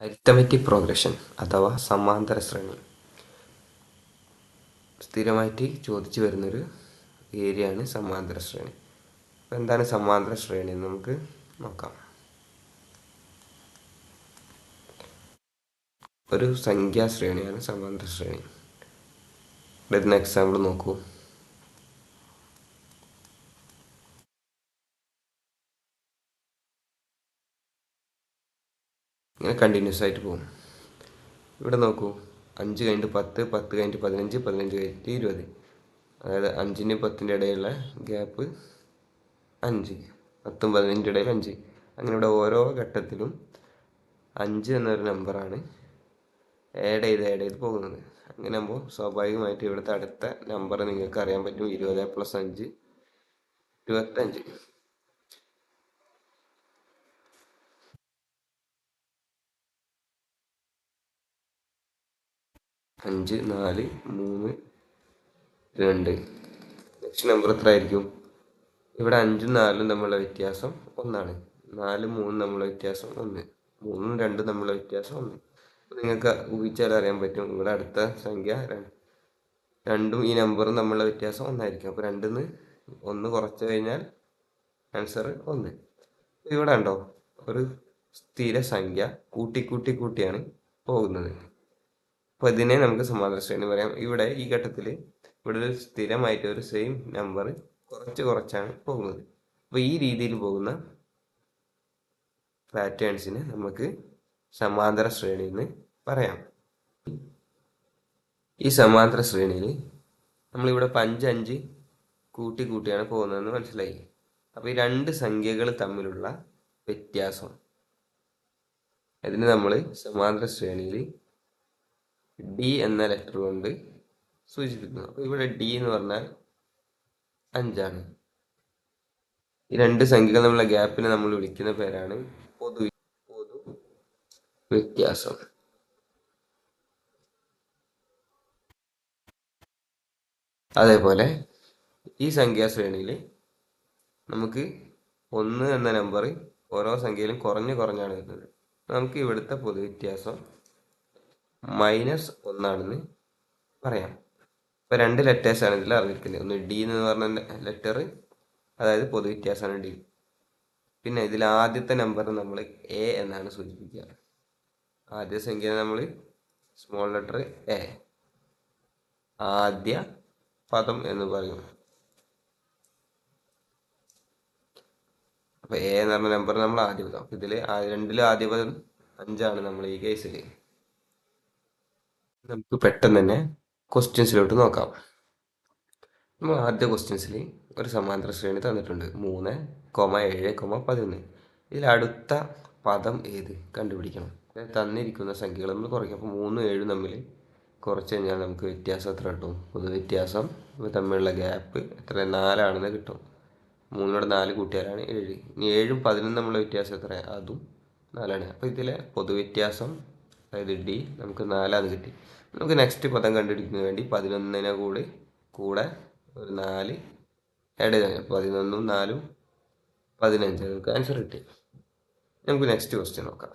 Arithmetic progression അഥവാ സമാന്തര ശ്രേണി. സ്ഥിരമായിട്ട് ചോദിച്ചു വരുന്നൊരു ഏരിയയാണ് സമാന്തര ശ്രേണി. അപ്പോൾ എന്താണ് സമാന്തര ശ്രേണി എന്ന് നമുക്ക് നോക്കാം. ഒരു സംഖ്യാ ശ്രേണിയാണ് സമാന്തര ശ്രേണി. ഇതിന് എക്സാമ്പിൾ നോക്കൂ. ഇങ്ങനെ കണ്ടിന്യൂസ് ആയിട്ട് പോകും. ഇവിടെ നോക്കൂ. അഞ്ച് കഴിഞ്ഞിട്ട് പത്ത് പത്ത് കഴിഞ്ഞിട്ട് പതിനഞ്ച് പതിനഞ്ച് കഴിഞ്ഞിട്ട് ഇരുപത്. അതായത് അഞ്ചിന് പത്തിന്റെ ഇടയിലുള്ള ഗ്യാപ്പ് അഞ്ച്. പത്തും പതിനഞ്ചിന്റെ ഇടയിൽ അഞ്ച്. അങ്ങനെ ഇവിടെ ഓരോ ഘട്ടത്തിലും അഞ്ച് എന്നൊരു നമ്പറാണ് ആഡ് ചെയ്ത് ആഡ് ചെയ്ത് പോകുന്നത്. അങ്ങനെ ആകുമ്പോൾ സ്വാഭാവികമായിട്ട് ഇവിടുത്തെ അടുത്ത നമ്പർ നിങ്ങൾക്ക് അറിയാൻ പറ്റും. ഇരുപത് പ്ലസ് അഞ്ച് ഇരുപത്തഞ്ച്. അഞ്ച് നാല് മൂന്ന് രണ്ട്. നെക്സ്റ്റ് നമ്പർ എത്ര ആയിരിക്കും ഇവിടെ അഞ്ചും നാലും തമ്മിലുള്ള വ്യത്യാസം ഒന്നാണ്. നാലും മൂന്നും തമ്മിലുള്ള വ്യത്യാസം ഒന്ന്. മൂന്നും രണ്ടും തമ്മിലുള്ള വ്യത്യാസം ഒന്ന്. നിങ്ങൾക്ക് ഊഹിച്ചാൽ അറിയാൻ പറ്റും. ഇവിടെ അടുത്ത സംഖ്യ രണ്ടും ഈ നമ്പറും തമ്മിലുള്ള വ്യത്യാസം ഒന്നായിരിക്കും. അപ്പോൾ രണ്ടിന്ന് ഒന്ന് കുറച്ച് കഴിഞ്ഞാൽ ആൻസർ ഒന്ന്. ഇവിടെ ഉണ്ടോ ഒരു സ്ഥിര സംഖ്യ കൂട്ടി കൂട്ടി കൂട്ടിയാണ് പോകുന്നത്. അപ്പോൾ ഇതിനെ നമുക്ക് സമാന്തര ശ്രേണി പറയാം. ഇവിടെ ഈ ഘട്ടത്തിൽ ഇവിടെ ഒരു സ്ഥിരമായിട്ട് ഒരു സെയിം നമ്പർ കുറച്ച് കുറച്ചാണ് പോകുന്നത്. അപ്പോൾ ഈ രീതിയിൽ പോകുന്ന പാറ്റേൺസിന് നമുക്ക് സമാന്തര ശ്രേണി എന്ന് പറയാം. ഈ സമാന്തര ശ്രേണിയിൽ നമ്മളിവിടെ പഞ്ചഞ്ച് കൂട്ടി കൂട്ടിയാണ് പോകുന്നതെന്ന് മനസ്സിലായി അപ്പോൾ ഈ രണ്ട് സംഖ്യകൾ തമ്മിലുള്ള വ്യത്യാസം. അതിന് നമ്മൾ സമാന്തര ശ്രേണിയിൽ ഡി എന്ന ലെറ്റർ കൊണ്ട് സൂചിപ്പിക്കുന്നു. അപ്പോൾ ഇവിടെ ഡി എന്ന് പറഞ്ഞാൽ അഞ്ചാണ്. ഈ രണ്ട് സംഖ്യകൾ തമ്മിലുള്ള ഗ്യാപ്പിനെ നമ്മൾ വിളിക്കുന്ന പേരാണ് പൊതു പൊതു വ്യത്യാസം. അതേപോലെ ഈ സംഖ്യാശ്രേണിയിൽ നമുക്ക് ഒന്ന് എന്ന നമ്പർ ഓരോ സംഖ്യയിലും കുറഞ്ഞ് കുറഞ്ഞാണ് വരുന്നത്. നമുക്ക് ഇവിടുത്തെ പൊതുവ്യത്യാസം മൈനസ് ഒന്നാണെന്ന് പറയാം. ഇപ്പോൾ രണ്ട് ലെറ്റേഴ്സാണ് ഇതിൽ അറിഞ്ഞിരിക്കുന്നത്. ഒന്ന് ഡി എന്ന് പറഞ്ഞ ലെറ്റർ അതായത് പൊതുവ്യത്യാസമാണ് ഡി പിന്നെ ഇതിൽ ആദ്യത്തെ നമ്പർ നമ്മൾ എ എന്നാണ് സൂചിപ്പിക്കുക. ആദ്യ സംഖ്യ നമ്മൾ സ്മോൾ ലെറ്റർ എ ആദ്യ പദം എന്ന് പറയും. അപ്പോൾ എ എന്ന് പറഞ്ഞ നമ്പർ നമ്മൾ ആദ്യ പദം. ഇതിൽ രണ്ടിലും ആദ്യ പദം അഞ്ചാണ് നമ്മൾ ഈ കേസിൽ നമുക്ക് പെട്ടെന്ന് തന്നെ ക്വസ്റ്റ്യൻസിലോട്ട് നോക്കാം. നമ്മൾ ആദ്യ ക്വസ്റ്റ്യൻസിൽ ഒരു സമാന്തര ശ്രേണി തന്നിട്ടുണ്ട്. മൂന്ന് കൊമ ഏഴ് കൊമ പതിനൊന്ന്. ഇതിൽ അടുത്ത പദം ഏത്? കണ്ടുപിടിക്കണം. തന്നിരിക്കുന്ന സംഖ്യകൾ നമ്മൾ കുറയ്ക്കും. അപ്പോൾ മൂന്നും ഏഴും തമ്മിൽ കുറച്ച് കഴിഞ്ഞാൽ നമുക്ക് വ്യത്യാസം എത്ര കിട്ടും? പൊതു വ്യത്യാസം തമ്മിലുള്ള ഗ്യാപ്പ് എത്ര? നാലാണെന്ന് കിട്ടും. മൂന്നിനോട് നാല് കൂട്ടിയാലാണ് ഏഴ്. ഇനി ഏഴും പതിനൊന്നും തമ്മിലുള്ള വ്യത്യാസം എത്ര അതും നാലാണ്. അപ്പോൾ ഇതിലെ പൊതുവ്യത്യാസം അതായത് ഡി നമുക്ക് നാലാന്ന് കിട്ടി. നമുക്ക് നെക്സ്റ്റ് പദം കണ്ടുപിടിക്കുന്നതിന് വേണ്ടി പതിനൊന്നിനെ കൂടി കൂടെ ഒരു നാല് ആഡ് ചെയ്താൽ പതിനൊന്നും നാലും പതിനഞ്ച്. നമുക്ക് ആൻസർ കിട്ടി. നമുക്ക് നെക്സ്റ്റ് ക്വസ്റ്റ്യൻ നോക്കാം.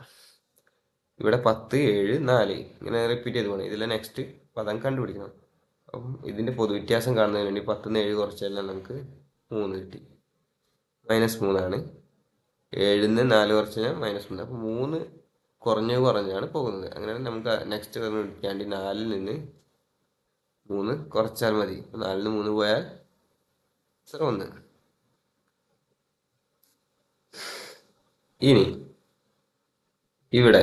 ഇവിടെ പത്ത് ഏഴ് നാല്. ഇങ്ങനെ റിപ്പീറ്റ് ചെയ്ത് പോകണം ഇതിലെ നെക്സ്റ്റ് പദം കണ്ടുപിടിക്കണം. അപ്പം ഇതിന്റെ പൊതുവ്യത്യാസം കാണുന്നതിന് വേണ്ടി പത്തുനിന്ന് ഏഴ് കുറച്ചെല്ലാം നമുക്ക് മൂന്ന് കിട്ടി. മൈനസ് മൂന്നാണ്. ഏഴിൽ നിന്ന് നാല് കുറച്ച് കഴിഞ്ഞാൽ മൈനസ് മൂന്ന്. അപ്പോൾ മൂന്ന് കുറഞ്ഞ് കുറഞ്ഞാണ് പോകുന്നത്. അങ്ങനെ നമുക്ക് നെക്സ്റ്റ് വേണ്ടി നാലിൽ നിന്ന് മൂന്ന് കുറച്ചാൽ മതി. നാലിൽ നിന്ന് മൂന്ന് പോയാൽ സാർ ഒന്ന്. ഇനി ഇവിടെ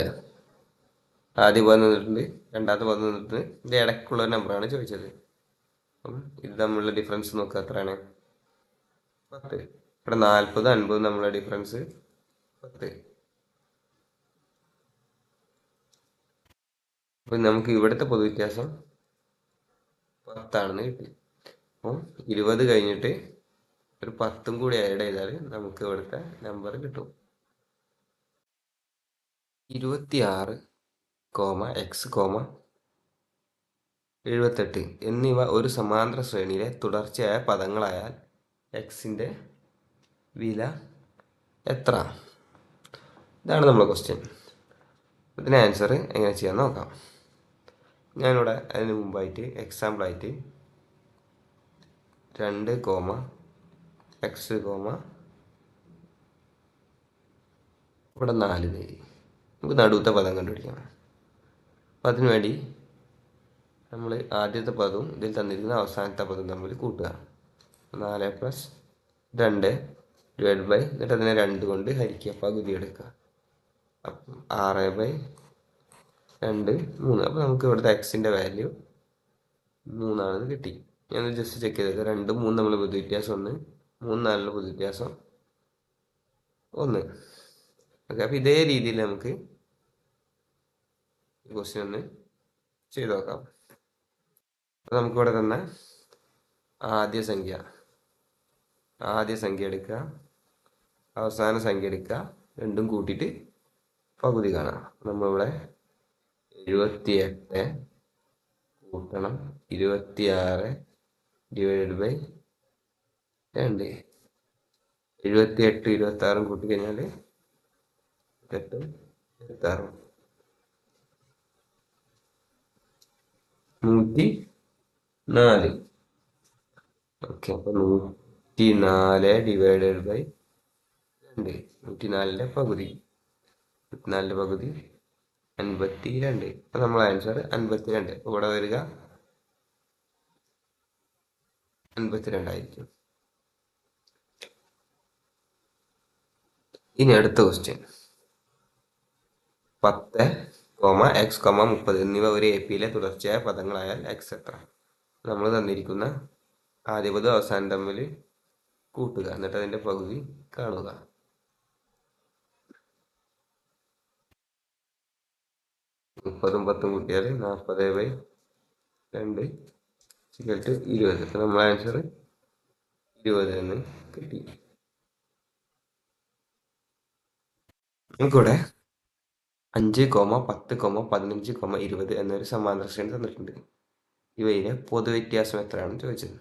ആദ്യ പദം നിന്നിട്ടുണ്ട് രണ്ടാമത്തെ പദം നിന്നിട്ടുണ്ട് ഇതിന്റെ ഇടയ്ക്കുള്ള ഒരു നമ്പറാണ് ചോദിച്ചത്. അപ്പം ഇത് തമ്മിലുള്ള ഡിഫറൻസ് നോക്കുക എത്രയാണ് പത്ത്. ഇവിടെ നാൽപ്പത് അൻപത് നമ്മളുടെ ഡിഫറൻസ് പത്ത്. അപ്പം നമുക്ക് ഇവിടുത്തെ പൊതുവ്യത്യാസം പത്താണെന്ന് കിട്ടി. അപ്പോൾ ഇരുപത് കഴിഞ്ഞിട്ട് ഒരു പത്തും കൂടി ആഡ് ചെയ്താൽ നമുക്ക് ഇവിടുത്തെ നമ്പർ കിട്ടും. ഇരുപത്തിയാറ് കോമ എക്സ് കോമ എഴുപത്തെട്ട് എന്നിവ ഒരു സമാന്തര ശ്രേണിയിലെ തുടർച്ചയായ പദങ്ങളായാൽ എക്സിന്റെ വില എത്ര? ഇതാണ് നമ്മുടെ ക്വസ്റ്റ്യൻ ഇതിന് ആൻസർ എങ്ങനെ ചെയ്യാൻ നോക്കാം. ഞാനിവിടെ അതിന് മുമ്പായിട്ട് എക്സാമ്പിളായിട്ട് രണ്ട് കോമ എക്സ് കോമ ഇവിടെ നാല് പേര്. നമുക്ക് നടുവത്തെ പദം കണ്ടുപിടിക്കണം അപ്പം അതിനു വേണ്ടി നമ്മൾ ആദ്യത്തെ പദവും ഇതിൽ തന്നിരിക്കുന്ന അവസാനത്തെ പദവും തമ്മിൽ കൂട്ടുക. നാല് പ്ലസ് രണ്ട് ഡിവൈഡ് ബൈ എന്നിട്ട് അതിനെ രണ്ട് കൊണ്ട് ഹരിക്കുക. പകുതി എടുക്കുക. അപ്പം ആറ് ബൈ രണ്ട് മൂന്ന്. അപ്പോൾ നമുക്ക് ഇവിടുത്തെ എക്സിന്റെ വാല്യൂ മൂന്നാണെന്ന് കിട്ടി. ഞാൻ ജസ്റ്റ് ചെക്ക് ചെയ്തത്. രണ്ട് മൂന്ന് നമ്മൾ പൊതു വ്യത്യാസം ഒന്ന് മൂന്ന് നാലിൽ പൊതു വ്യത്യാസം ഒന്ന്. ഓക്കെ അപ്പോൾ ഇതേ രീതിയിൽ നമുക്ക് ക്വസ്റ്റ്യൻ ഒന്ന് ചെയ്ത് നോക്കാം. അപ്പോൾ നമുക്കിവിടെ തന്നെ ആദ്യ സംഖ്യ. ആദ്യ സംഖ്യ എടുക്കുക. അവസാന സംഖ്യ എടുക്കുക. രണ്ടും കൂട്ടിയിട്ട് പകുതി കാണാം. നമ്മളിവിടെ എഴുപത്തി എട്ട് കൂട്ടണം ഇരുപത്തി ആറ് ഡിവൈഡ് ബൈ രണ്ട്. എഴുപത്തി എട്ട് ഇരുപത്തി ആറും കൂട്ടി കഴിഞ്ഞാൽ എട്ടും ഇരുപത്തി ആറും നൂറ്റി നാല്. ഓക്കെ അപ്പോൾ നൂറ്റി നാല് ഡിവൈഡഡ് ബൈ രണ്ട്. നൂറ്റി നാലിന്റെ പകുതി. നൂറ്റിനാലിന്റെ പകുതി അൻപത്തി രണ്ട് അപ്പം നമ്മൾ ആൻസർ അൻപത്തി രണ്ട് ഇവിടെ വരിക. അൻപത്തിരണ്ടായിരിക്കും. ഇനി അടുത്ത ക്വസ്റ്റ്യൻ പത്ത് കോമ എക്സ് കോമ മുപ്പത് എന്നിവ ഒരു എ പിയിലെ തുടർച്ചയായ പദങ്ങളായാൽ എക്സ് എത്ര? നമ്മൾ തന്നിരിക്കുന്ന ആദ്യപദം അവസാനം തമ്മിൽ കൂട്ടുക. എന്നിട്ട് അതിന്റെ പകുതി കാണുക. മുപ്പതും പത്തും കൂട്ടിയാൽ നാൽപ്പത് ബൈ രണ്ട് സിഗരറ്റ് ഇരുപത്. അപ്പം നമ്മൾ ആൻസർ ഇരുപത് എന്ന് കിട്ടി. നമുക്കിവിടെ അഞ്ച് കോമ പത്ത് കോമ പതിനഞ്ച് കോമ ഇരുപത് എന്നൊരു സമാന്തര ശ്രേണി തന്നിട്ടുണ്ട്. ഇവയിലെ പൊതുവ്യത്യാസം എത്രയാണെന്ന് ചോദിച്ചത്.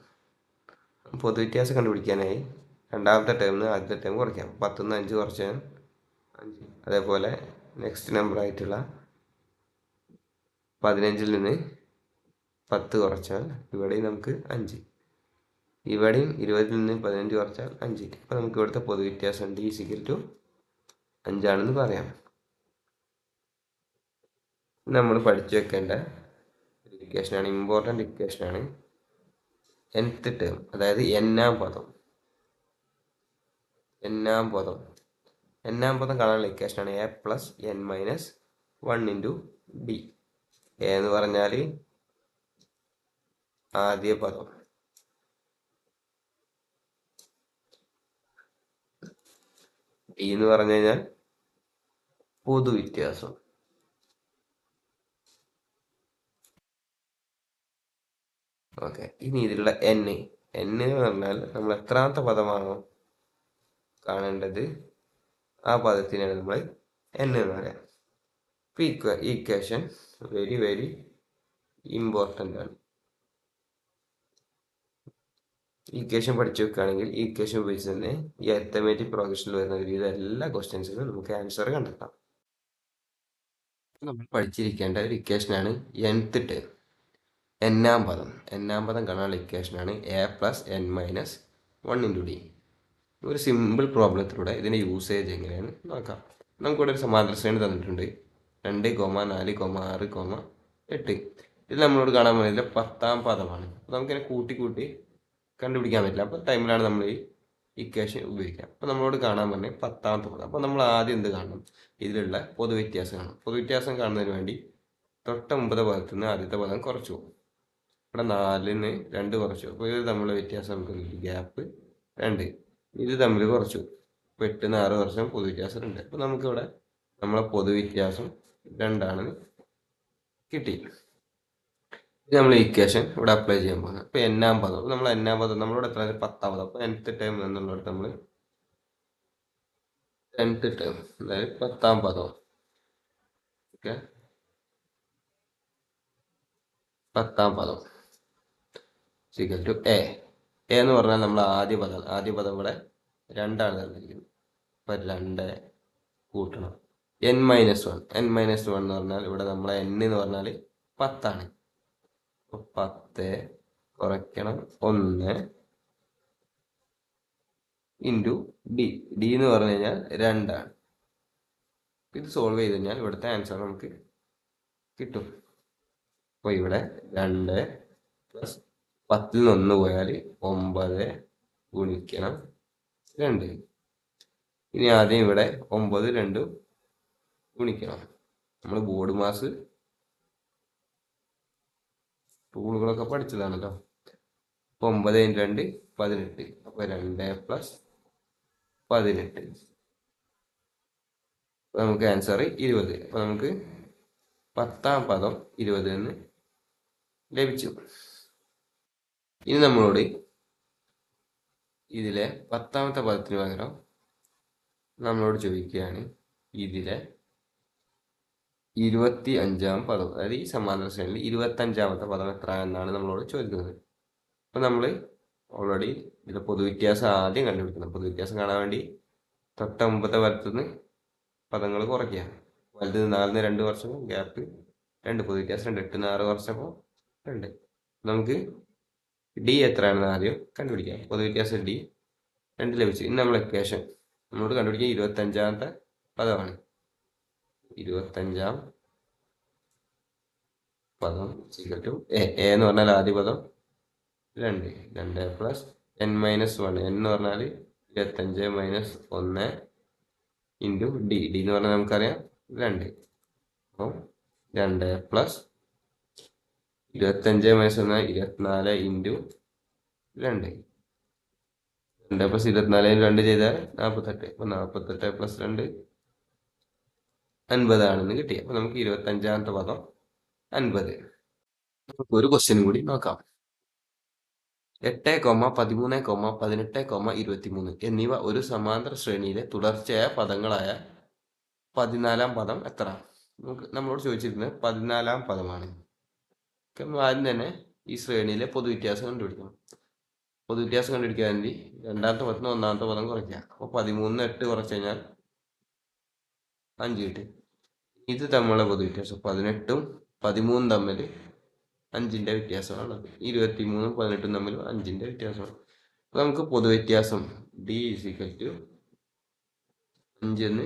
പൊതുവ്യത്യാസം കണ്ടുപിടിക്കാനായി രണ്ടാമത്തെ ടേമിന് ആദ്യത്തെ ടേം കുറയ്ക്കാം. പത്തുനിന്ന് അഞ്ച് കുറച്ചാൽ അഞ്ച്. അതേപോലെ നെക്സ്റ്റ് നമ്പർ ആയിട്ടുള്ള പതിനഞ്ചിൽ നിന്ന് പത്ത് കുറച്ചാൽ ഇവിടെയും നമുക്ക് അഞ്ച്. ഇവിടെയും ഇരുപതിൽ നിന്ന് പതിനഞ്ച് കുറച്ചാൽ അഞ്ച്. അപ്പോൾ നമുക്ക് ഇവിടുത്തെ പൊതുവ്യത്യാസം ഡി സിക്കൽ ടു അഞ്ചാണെന്ന് പറയാം. നമ്മൾ പഠിച്ചു വെക്കേണ്ട ഇക്വേഷനാണ് ഇമ്പോർട്ടന്റ് ഇക്വേഷനാണ് എൻത്ത് ടേം അതായത് എന്നാം പദം. എന്നാം പദം. എന്നാം പദം കാണാനുള്ള ഇക്വേഷനാണ് a plus n minus one into d എന്ന് പറഞ്ഞാൽ ആദ്യ പദം. ഇ എന്ന് പറഞ്ഞു കഴിഞ്ഞാൽ പൊതുവ്യത്യാസം ഓക്കെ. ഇനി ഇതിലുള്ള എൻ എൻ എന്ന് പറഞ്ഞാൽ നമ്മൾ എത്രാമത്തെ പദമാണോ കാണേണ്ടത്? ആ പദത്തിനാണ് നമ്മൾ എൻ എന്ന് പറയാം. ഇക്വ ഇക്വേഷൻ വെരി വെരി ഇമ്പോർട്ടന്റ് ആണ്. ഇക്വേഷൻ പഠിച്ചു വെക്കുകയാണെങ്കിൽ ഈ ഇക്വേഷൻ ഉപയോഗിച്ച് തന്നെ ഈ അത്തമാറ്റിക് പ്രോഗ്രഷനിൽ വരുന്ന ഒരുവിധ എല്ലാ ക്വസ്റ്റ്യൻസിനും നമുക്ക് ആൻസർ കണ്ടെത്താം. നമ്മൾ പഠിച്ചിരിക്കേണ്ട ഒരു ഇക്വേഷനാണ് എൻത്ത് ടേം എന്നാം പദം. എന്നാം പദം കാണാനുള്ള ഇക്വേഷനാണ് a plus n minus one into d ഒരു സിമ്പിൾ പ്രോബ്ലത്തിലൂടെ ഇതിന്റെ യൂസേജ് എങ്ങനെയാണ് നോക്കാം. നമുക്കിവിടെ ഒരു സമാന്തര ശ്രേണി തന്നിട്ടുണ്ട്. രണ്ട് കോമ നാല് കോമ ആറ് കോമ എട്ട്. ഇത് നമ്മളോട് കാണാൻ പറ്റില്ല പത്താം പദമാണ്. അപ്പോൾ നമുക്കിങ്ങനെ കൂട്ടി കൂട്ടി കണ്ടുപിടിക്കാൻ പറ്റില്ല. അപ്പോൾ ടൈമിലാണ് നമ്മൾ ഈ ഇക്വേഷൻ ഉപയോഗിക്കുക. അപ്പോൾ നമ്മളോട് കാണാൻ പറഞ്ഞ പത്താമത്തെ പദം. അപ്പോൾ നമ്മൾ ആദ്യം എന്ത് കാണണം? ഇതിലുള്ള പൊതുവ്യത്യാസം കാണണം പൊതുവ്യത്യാസം കാണുന്നതിന് വേണ്ടി തൊട്ട മുമ്പത്തെ പദത്തിൽ നിന്ന് ആദ്യത്തെ പദം കുറച്ചു പോകും. ഇവിടെ നാലിന് രണ്ട് കുറച്ചു അപ്പോൾ ഇത് തമ്മിലുള്ള വ്യത്യാസം നമുക്ക് ഗ്യാപ്പ് രണ്ട്. ഇത് തമ്മിൽ കുറച്ചു അപ്പോൾ എട്ടിന് ആറ് വർഷം പൊതുവ്യത്യാസം ഉണ്ട് അപ്പോൾ നമുക്കിവിടെ നമ്മളെ പൊതുവ്യത്യാസം രണ്ടാണ് കിട്ടി ഇത് നമ്മൾ ഇക്വേഷൻ ഇവിടെ അപ്ലൈ ചെയ്യാൻ പോകുന്നത്. അപ്പോൾ എന്നാം പദം നമ്മൾ എന്നാം പദം നമ്മളിവിടെ എത്ര പത്താം പദം അപ്പോൾ എൻത്ത് ടേം എന്നുള്ളിടത്ത് നമ്മൾ ടെൻത്ത് ടേം അതായത് പത്താം പദം ഓക്കെ പത്താം പദം സിഗൽ ടു എ എന്ന് പറഞ്ഞാൽ നമ്മൾ ആദ്യ പദം. ആദ്യ പദം ഇവിടെ രണ്ടാണ് തന്നിരിക്കുന്നത്. അപ്പം രണ്ട് കൂട്ടണം. N minus one n minus one എന്ന് പറഞ്ഞാൽ ഇവിടെ നമ്മളെ എൻ എന്ന് പറഞ്ഞാൽ പത്താണ്. അപ്പോൾ പത്ത് കുറയ്ക്കണം. ഒന്ന് ഇന്റു ഡി ഡി എന്ന് പറഞ്ഞു കഴിഞ്ഞാൽ രണ്ടാണ്. ഇത് സോൾവ് ചെയ്ത് കഴിഞ്ഞാൽ ഇവിടുത്തെ ആൻസർ നമുക്ക് കിട്ടും. അപ്പോൾ ഇവിടെ രണ്ട് പ്ലസ് പത്തിൽ നിന്ന് ഒന്ന് പോയാൽ ഒമ്പത് ഗുണിക്കണം. രണ്ട്. ഇനി ആദ്യം ഇവിടെ ഒമ്പത് രണ്ടും ഗുണിക്കണം നമ്മൾ ബോർഡ് മാസ് ടൂളുകളൊക്കെ പഠിച്ചതാണല്ലോ. അപ്പോൾ ഒമ്പത് രണ്ട് പതിനെട്ട്. അപ്പോൾ രണ്ട് പ്ലസ് പതിനെട്ട്. നമുക്ക് ആൻസർ ഇരുപത്. അപ്പോൾ നമുക്ക് പത്താം പദം ഇരുപത് എന്ന് ലഭിച്ചു. ഇനി നമ്മളോട് ഇതിലെ പത്താമത്തെ പദത്തിന് പകരം നമ്മളോട് ചോദിക്കുകയാണ് ഇതിലെ ഇരുപത്തി അഞ്ചാം പദം. അതായത് ഈ സമാന്തര ശ്രേണിയിൽ ഇരുപത്തി അഞ്ചാമത്തെ പദം എത്ര എന്നാണ് നമ്മളോട് ചോദിക്കുന്നത്. അപ്പം നമ്മൾ ഓൾറെഡി ഇതിന്റെ പൊതുവ്യത്യാസം ആദ്യം കണ്ടുപിടിക്കണം. പൊതുവ്യത്യാസം കാണാൻ വേണ്ടി തൊട്ട മുമ്പത്തെ വലത്തുനിന്ന് പദങ്ങൾ കുറയ്ക്കുക. വലുത് നാലിന് രണ്ട് വർഷം ഗ്യാപ്പ് രണ്ട്. പൊതുവ്യത്യാസം രണ്ട്. എട്ടിന് ആറ് വർഷമപ്പോൾ രണ്ട്. നമുക്ക് ഡി എത്രയാണെന്ന് ആദ്യം കണ്ടുപിടിക്കാം. പൊതുവ്യത്യാസം ഡി രണ്ട് ലഭിച്ചു. ഇന്ന് നമ്മൾ എക്വേഷൻ നമ്മളോട് കണ്ടുപിടിക്കുക. ഇരുപത്തഞ്ചാമത്തെ പദമാണ്. ഇരുപത്തഞ്ചാം പദം സീക്വൽ ടു എ എന്ന് പറഞ്ഞാൽ ആദ്യ പദം രണ്ട്. രണ്ട് plus n minus one n എന്ന് പറഞ്ഞാൽ ഇരുപത്തഞ്ച് മൈനസ് ഒന്ന് ഇന്റു ഡി ഡി എന്ന് പറഞ്ഞാൽ നമുക്കറിയാം രണ്ട്. അപ്പം രണ്ട് പ്ലസ് ഇരുപത്തഞ്ച് മൈനസ് ഒന്ന് ഇരുപത്തിനാല് ഇന്റു രണ്ട്. രണ്ട് പ്ലസ് ഇരുപത്തിനാല് രണ്ട് ചെയ്താൽ നാൽപ്പത്തെട്ട്. അപ്പം നാൽപ്പത്തെട്ട് പ്ലസ് രണ്ട് അൻപതാണെന്ന് കിട്ടി. അപ്പോൾ നമുക്ക് ഇരുപത്തഞ്ചാമത്തെ പദം അൻപത്. നമുക്ക് ഒരു ക്വസ്റ്റ്യനും കൂടി നോക്കാം. എട്ട് കോമ പതിമൂന്ന് കോമ പതിനെട്ട് കോമ ഇരുപത്തിമൂന്ന് എന്നിവ ഒരു സമാന്തര ശ്രേണിയിലെ തുടർച്ചയായ പദങ്ങളായ പതിനാലാം പദം എത്ര? നമുക്ക് നമ്മളോട് ചോദിച്ചിരുന്നത് പതിനാലാം പദമാണ്. ആദ്യം തന്നെ ഈ ശ്രേണിയിലെ പൊതുവ്യത്യാസം കണ്ടുപിടിക്കണം. പൊതുവ്യത്യാസം കണ്ടുപിടിക്കാൻ വേണ്ടി രണ്ടാമത്തെ പദത്തിന് ഒന്നാമത്തെ പദം കുറയ്ക്കുക. അപ്പോൾ പതിമൂന്ന് എട്ട് കുറച്ച് കഴിഞ്ഞാൽ അഞ്ച് കിട്ടി. ഇത് തമ്മിലുള്ള പൊതു വ്യത്യാസം പതിനെട്ടും പതിമൂന്നും തമ്മിൽ അഞ്ചിന്റെ വ്യത്യാസമാണ്. ഇരുപത്തി മൂന്നും പതിനെട്ടും തമ്മിൽ അഞ്ചിന്റെ വ്യത്യാസമാണ്. അപ്പോൾ നമുക്ക് പൊതുവ്യത്യാസം ഡി ഇസിക്കൽ ടു അഞ്ച് എന്ന്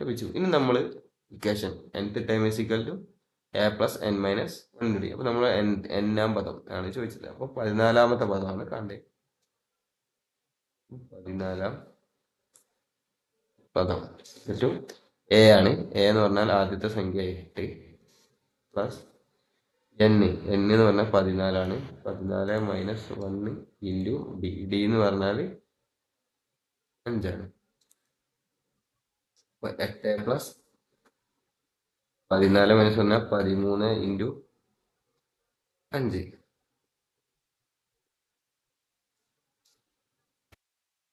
ലഭിച്ചു. ഇനി നമ്മൾ equation nth term is equal to a plus n minus one d അപ്പോൾ നമ്മൾ എൻ എന്നാം പദം ആണ് ചോദിച്ചത്. അപ്പോൾ പതിനാലാമത്തെ പദമാണ് കണ്ടത് പതിനാലാം പദം. എ ആണ്. എ എന്ന് പറഞ്ഞാൽ ആദ്യത്തെ സംഖ്യ എട്ട് പ്ലസ് എൻ എൻ എന്ന് പറഞ്ഞാൽ പതിനാലാണ്. പതിനാല് minus one into d d എന്ന് പറഞ്ഞാൽ അഞ്ചാണ്. എട്ട് പ്ലസ് പതിനാല് മൈനസ് പറഞ്ഞാൽ പതിമൂന്ന് ഇന്റു അഞ്ച്.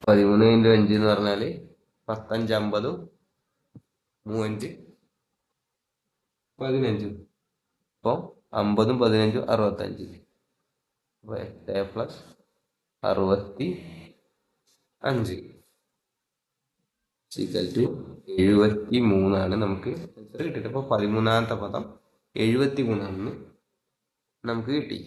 പതിമൂന്ന് ഇന്റു അഞ്ച് എന്ന് പറഞ്ഞാൽ പത്തഞ്ച് അമ്പതും മൂവഞ്ച് പതിനഞ്ച്. അപ്പോൾ അമ്പതും പതിനഞ്ചും അറുപത്തഞ്ച്. അപ്പോൾ എട്ട് പ്ലസ് അറുപത്തി അഞ്ച്. ഈക്വൽ ടു എഴുപത്തി മൂന്നാണ് നമുക്ക് ആൻസർ കിട്ടിയത്. അപ്പോൾ പതിമൂന്നാമത്തെ പദം എഴുപത്തി മൂന്നാണെന്ന് നമുക്ക് കിട്ടി.